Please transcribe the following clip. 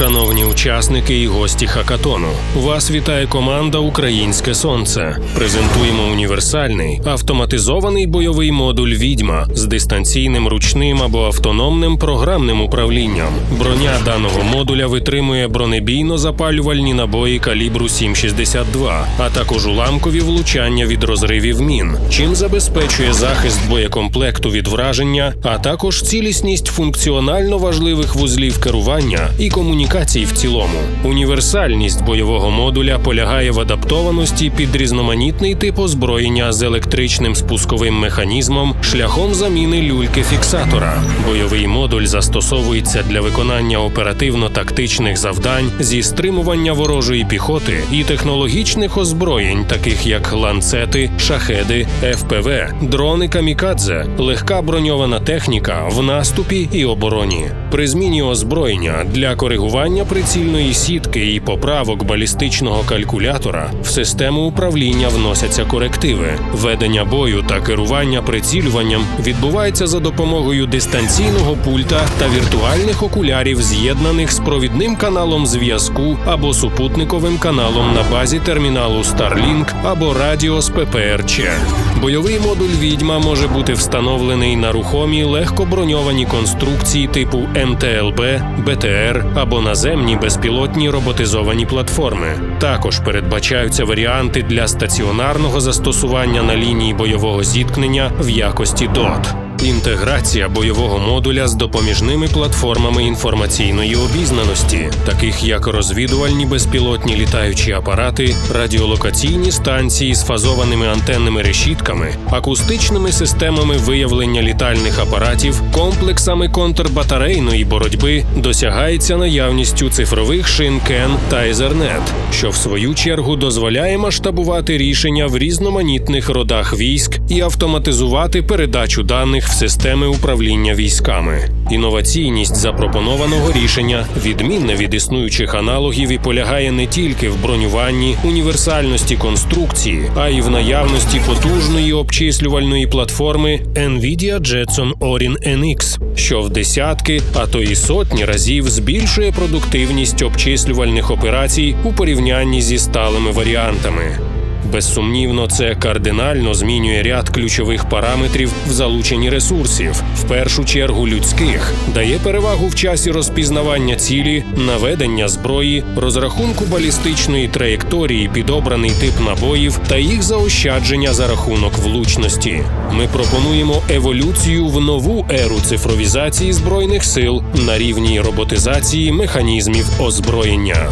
Шановні учасники і гості хакатону, вас вітає команда Українське Сонце. Презентуємо універсальний автоматизований бойовий модуль Відьма з дистанційним ручним або автономним програмним управлінням. Броня даного модуля витримує бронебійно-запалювальні набої калібру 7,62, а також уламкові влучання від розривів мін, чим забезпечує захист боєкомплекту від враження, а також цілісність функціонально важливих вузлів керування і комунікацій в цілому. Універсальність бойового модуля полягає в адаптованості під різноманітний тип озброєння з електричним спусковим механізмом шляхом заміни люльки фіксатора. Бойовий модуль застосовується для виконання оперативно-тактичних завдань зі стримування ворожої піхоти і технологічних озброєнь, таких як ланцети, шахеди, ФПВ, дрони камікадзе, легка броньована техніка в наступі і обороні. При зміні озброєння для коригування прицільної сітки і поправок балістичного калькулятора в систему управління вносяться корективи. Ведення бою та керування прицілюванням відбувається за допомогою дистанційного пульта та віртуальних окулярів, з'єднаних з провідним каналом зв'язку або супутниковим каналом на базі терміналу Starlink або радіо з ППРЧ. Бойовий модуль відьма може бути встановлений на рухомі легкоброньовані конструкції типу МТЛБ, БТР або наземні безпілотні роботизовані платформи. Також передбачаються варіанти для стаціонарного застосування на лінії бойового зіткнення в якості DOT. Інтеграція бойового модуля з допоміжними платформами інформаційної обізнаності, таких як розвідувальні безпілотні літаючі апарати, радіолокаційні станції з фазованими антенними решітками, акустичними системами виявлення літальних апаратів, комплексами контрбатарейної боротьби досягається наявністю цифрових шин Кен та Ethernet, що в свою чергу дозволяє масштабувати рішення в різноманітних родах військ і автоматизувати передачу даних в системи управління військами. Інноваційність запропонованого рішення відмінна від існуючих аналогів і полягає не тільки в бронюванні, універсальності конструкції, а й в наявності потужної обчислювальної платформи NVIDIA Jetson Orin NX, що в десятки, а то і сотні разів збільшує продуктивність обчислювальних операцій у порівнянні зі сталими варіантами. Безсумнівно, це кардинально змінює ряд ключових параметрів в залученні ресурсів, в першу чергу людських, дає перевагу в часі розпізнавання цілі, наведення зброї, розрахунку балістичної траєкторії, підобраний тип набоїв та їх заощадження за рахунок влучності. Ми пропонуємо еволюцію в нову еру цифровізації збройних сил на рівні роботизації механізмів озброєння.